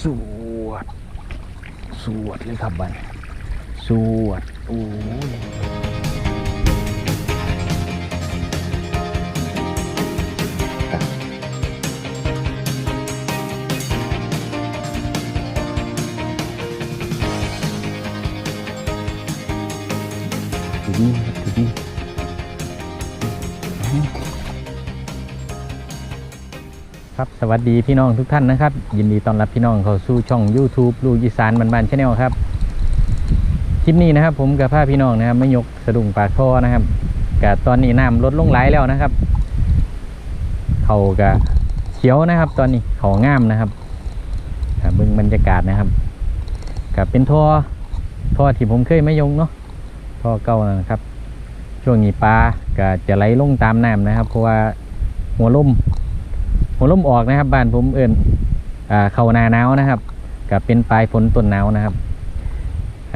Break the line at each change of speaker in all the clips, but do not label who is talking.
สวด สวดเลยครับบันสวด โอ้ย ครับสวัสดีพี่น้องทุกท่านนะครับ ยินดีต้อนรับพี่น้องเข้าสู่ช่อง YouTube ลูกอีสานบันบันชาแนลครับคลิปนี้นะครับ ผมกับพาพี่น้องนะครับไม่ยกสะดุ้งปากท่อนะครับกับตอนนี้น้ำลดลงไหลแล้วนะครับ เขากับเขียวนะครับ ตอนนี้เขางามนะครับเบิ่งบรรยากาศนะครับกับเป็นท่อท่อที่ผมเคยไม่ยงเนาะท่อเก่านะครับ ช่วงนี้ปลาก็จะไหลลงตามน้ำนะครับ เพราะว่าหัวลุ่ม หัวลมออกนะครับบ้านผมเอิ่นเข้านาหนาวนะครับกับเป็นปลายฝนต้นหนาวนะครับ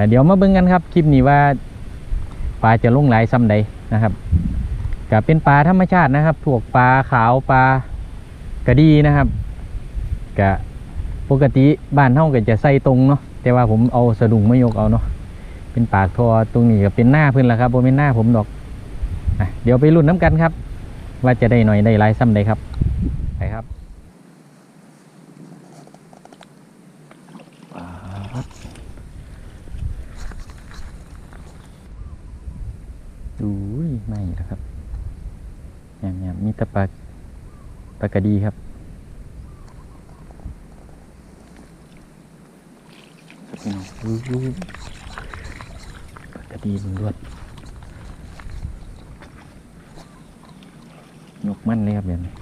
เดี๋ยวมาเบิ่งกันครับ คลิปนี้ว่าปลาจะลงหลซ้ำใดนะครับก็เป็นปลาธรรมชาตินะครับพวกปลาขาวปลากระดีนะครับก็ปกติบ้านเฮาก็จะใส่ตรงเนาะแต่ว่าผมเอาสะดุ้งไม่ยกเอาเนาะเป็นปากทอตรงนี้ก็เป็นหน้าเพิ่นละครับบ่เป็นหน้าผมดอกอเดี๋ยวไปลุ้นน้ำกันครับ ว่าจะได้หน่อยได้หลายซ้ำใดครับ ไปครับดูไม่นะครับแหมๆมีต่ปลาปากระดีครับพี่น้องปากระดีมันรวดยกมั่นเลยครับแบบนี้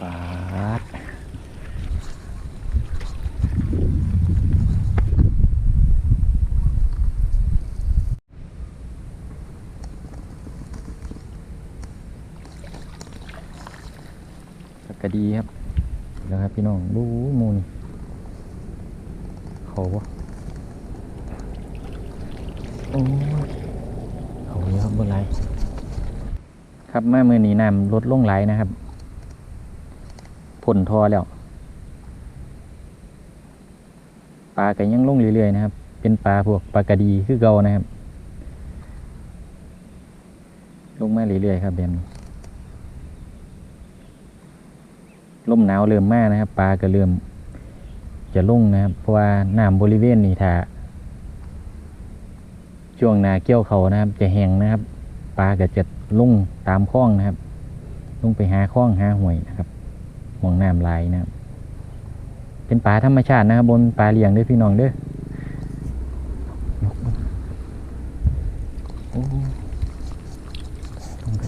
ปลาดปลา กระดีครับแล้วครับพี่น้องดูมูนเขาวะโอ้เขาเยอะครับบนไรครับเมื่อมือนี้น้ำลดลงไหลนะครับผลทอแล้วปลาก็ยังลงเรื่อยๆนะครับ เป็นปลาพวกปลากระดีคือเกานะครับ ลงมาเรื่อยๆครับแบบนี้ ลมหนาวเริ่มมากนะครับ ปลาก็เริ่มจะลุ่งนะครับ เพราะว่าน้ำบริเวณนี้ถ้าช่วงนาเกี่ยวเขานะครับ จะแห้งนะครับ ปลาก็จะลุ่งตามคลองนะครับลงไปหาคลองหาห่วยนะครับมองน้ำลายนะครับ เป็นปลาธรรมชาตินะครับบนปลาเลี้ยงด้อพี่น้องเด้อยกมือโอ้ต้องไป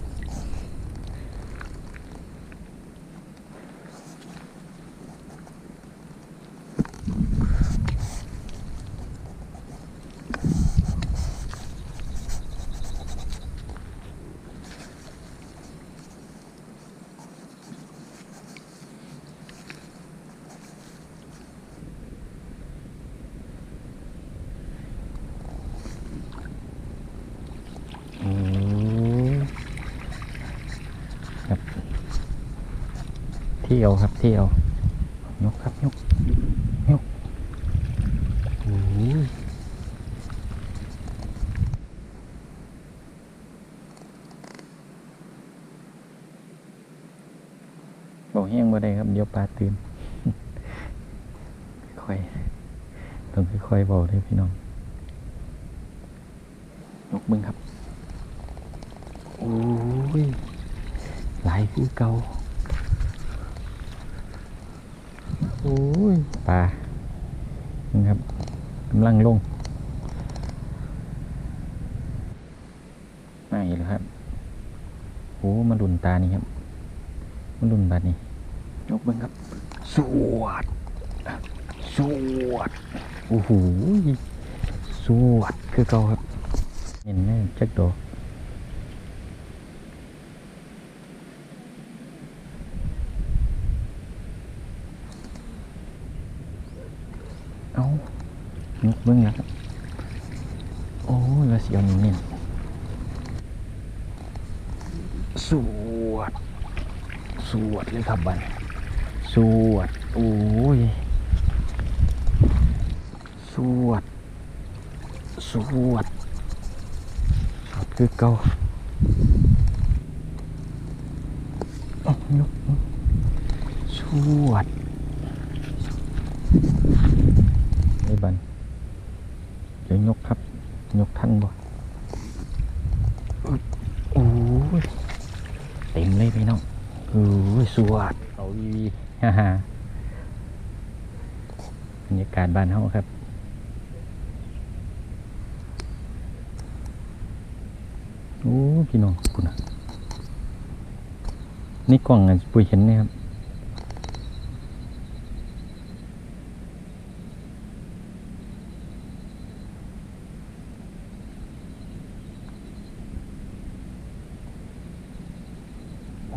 โอ้ครับเที่ยวครับเที่ยวยกครับยกยกโอ้ยบอกแห้งบ่ได้ครับ เดี๋ยวปลาตื่นค่อยต้องค่อยๆบอกเลยพี่น้องยกมึงครับ โอ้ย หลายคือเก่าโอ้ย ปลานี่ครับกำลังลงมาอีกแล้วครับโอ้มาลุนตานี่ครับมาลุนบาดนี้ยกเบิ้งครับ สวด สวด โอ้โห สวดคือเก่าครับ เห็นไหมจักโดอก เอายกเบิ้งแล้วครับ โอ้ล้วเสียวนี่เน้นสวด สวดเลยครับบันสวด โอ้ย สวด สวดคือเก่าเอายกสวดไอ้บันเดี๋ยวยกครับ ยกท่านบ่อึ๊บโอ้ยเต็มเลยพี่น้องโอ้ยสวดเขาวีวีฮ่าฮ่าบรรยากาศบ้านเฮาครับโอ้พี่น้องคุณนะนี่กล่องอันปุยเห็นไหมครับ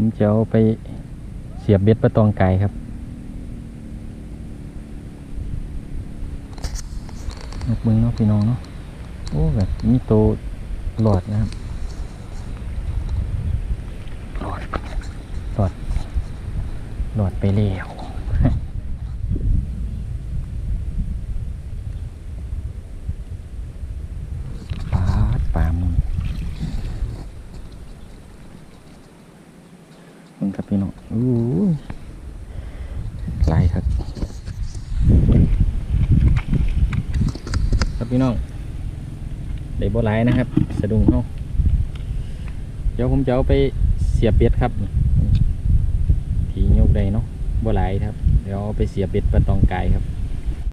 ผมจะเอาไปเสียบเบ็ดประตองไก่ครับนกเบิ้งเนาะพี่น้องเนาะโอ้แบบมีโตวหลอดนะครับหลอดหลอดหลอดไปแล้ว ปาดปลามึงมึง ครับพี่น้องอู้หลายครับ ครับพี่น้องได้บ่หลายนะครับ สะดุ้งเขาเดี๋ยวผมจะเอาไปเสียบเบ็ดครับทีโยกได้เนาะบ่หลายครับ เดี๋ยวเอาไปเสียบเบ็ดปลาตองไก่ครับ